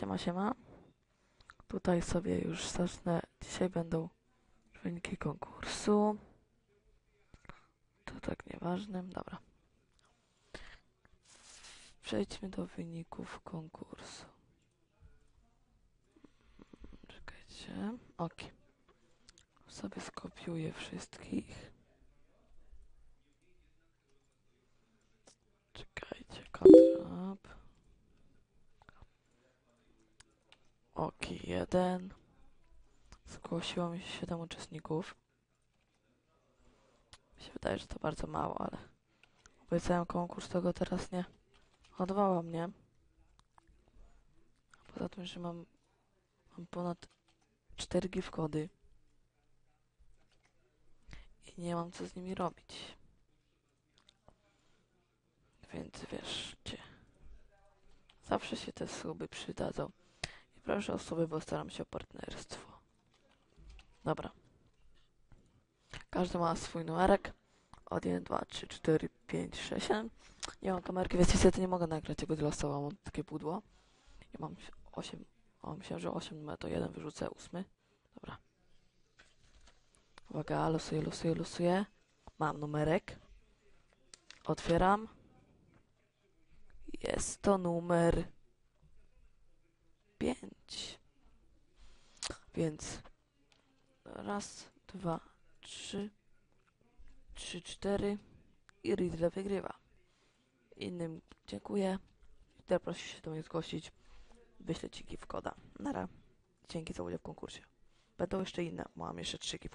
Siema, siema. Tutaj sobie już zacznę. Dzisiaj będą wyniki konkursu. To tak nieważne. Dobra. Przejdźmy do wyników konkursu. Czekajcie. Ok. Sobie skopiuję wszystkich. Czekajcie. Ctrl Oki, jeden. Zgłosiło mi się 7 uczestników. Mi się wydaje, że to bardzo mało, ale obiecałem konkurs, tego teraz nie odwołał mnie. Poza tym, że mam, mam ponad 4 gift kody i nie mam co z nimi robić. Więc wieszcie, zawsze się te suby przydadzą. Proszę o suby, bo staram się o partnerstwo. Dobra. Każdy ma swój numerek. Od 1, 2, 3, 4, 5, 6, 7. Nie mam kamerki, więc niestety nie mogę nagrać tego losowo. Mam takie pudło. Ja mam 8. O, myślałem, że 8 numer to 1 wyrzucę, 8. Dobra. Uwaga, losuję, losuję, losuję. Mam numerek. Otwieram. Jest to numer 5. Więc raz, dwa, trzy, trzy, cztery i Riddle wygrywa. Innym dziękuję. Teraz proszę się do mnie zgłosić. Wyślę ci gift koda. Nara. Dzięki za udział w konkursie. Będą jeszcze inne. Mam jeszcze trzy gift